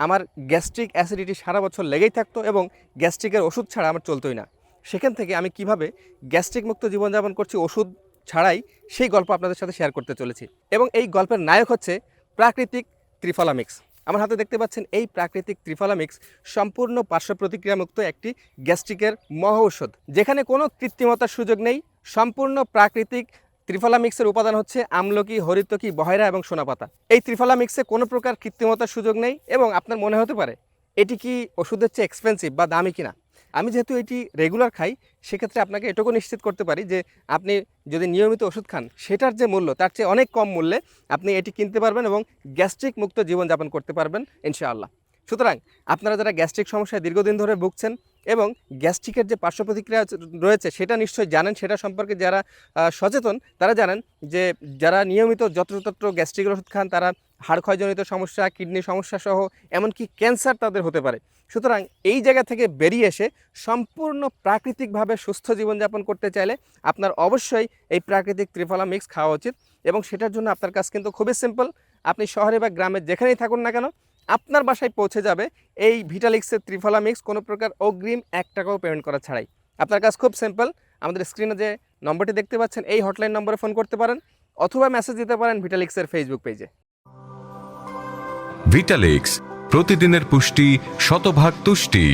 আমার gastric acidity সারা বছর লেগেই থাকতো এবং গ্যাস্ট্রিকের ওষুধ ছাড়া আমার চলতোই না। সেখান থেকে আমি কীভাবে গ্যাস্ট্রিক মুক্ত জীবনযাপন করছি ওষুধ ছাড়াই সেই গল্প আপনাদের সাথে শেয়ার করতে চলেছি। এবং এই গল্পের নায়ক হচ্ছে প্রাকৃতিক ত্রিফলামিক্স। আমার হাতে দেখতে পাচ্ছেন এই প্রাকৃতিক ত্রিফলামিক্স সম্পূর্ণ পার্শ্ব প্রতিক্রিয়ামুক্ত একটি গ্যাস্ট্রিকের মহা ঔষধ যেখানে কোনো কৃত্রিমতার সুযোগ নেই, সম্পূর্ণ প্রাকৃতিক ত্রিফলা মিক্সের উপাদান হচ্ছে আমলকি, হরিতকি, বহেরা এবং সোনাপাতা। এই ত্রিফলা মিক্সে কোনো প্রকার কৃত্রিমতার সুযোগ নেই এবং আপনার মনে হতে পারে, এটি কি ওষুধের চেয়ে এক্সপেন্সিভ বা দামি কিনা? আমি যেহেতু এটি রেগুলার খাই, সেক্ষেত্রে আপনাকে এটুকু নিশ্চিত করতে পারি যে আপনি যদি নিয়মিত ওষুধ খান, সেটার যে মূল্য, তার চেয়ে অনেক কম মূল্যে আপনি এটি কিনতে পারবেন এবং গ্যাস্ট্রিক মুক্ত জীবনযাপন করতে পারবেন, ইনশাআল্লাহ। সুতরাং, আপনারা যারা গ্যাস্ট্রিক সমস্যায় দীর্ঘদিন ধরে ভুগছেন এবং গ্যাস্ট্রিকের যে পার্শ্ব প্রতিক্রিয়া রয়েছে সেটা নিশ্চয়ই জানেন। সেটা সম্পর্কে যারা সচেতন, তারা জানেন যে যারা নিয়মিত যত্রতত্র গ্যাস্ট্রিকের ওষুধ খান, তারা হাড় ক্ষয়জনিত সমস্যা, কিডনি সমস্যা সহ এমনকি ক্যান্সার তাদের হতে পারে। সুতরাং এই জায়গা থেকে বেরিয়ে এসে সম্পূর্ণ প্রাকৃতিকভাবে সুস্থ জীবনযাপন করতে চাইলে আপনার অবশ্যই এই প্রাকৃতিক ত্রিফলা মিক্স খাওয়া উচিত এবং সেটার জন্য আপনার কাজ কিন্তু খুবই সিম্পল। আপনি শহরে বা গ্রামে যেখানেই থাকুন না কেন আপনার বাসায় পৌঁছে যাবে এই ভিটালিক্সের ত্রিফলা মিক্স কোনো প্রকার অগ্রিম এক টাকাও পেমেন্ট করা ছাড়াই। আপনার কাজ খুব সিম্পল আমাদের স্ক্রিনে যে নম্বরটি দেখতে পাচ্ছেন, এই হটলাইন নম্বরে ফোন করতে পারেন অথবা মেসেজ দিতে পারেন ভিটালিক্সের ফেসবুক পেজে ভিটালিক্স প্রতিদিনের পুষ্টি, শতভাগ তুষ্টি।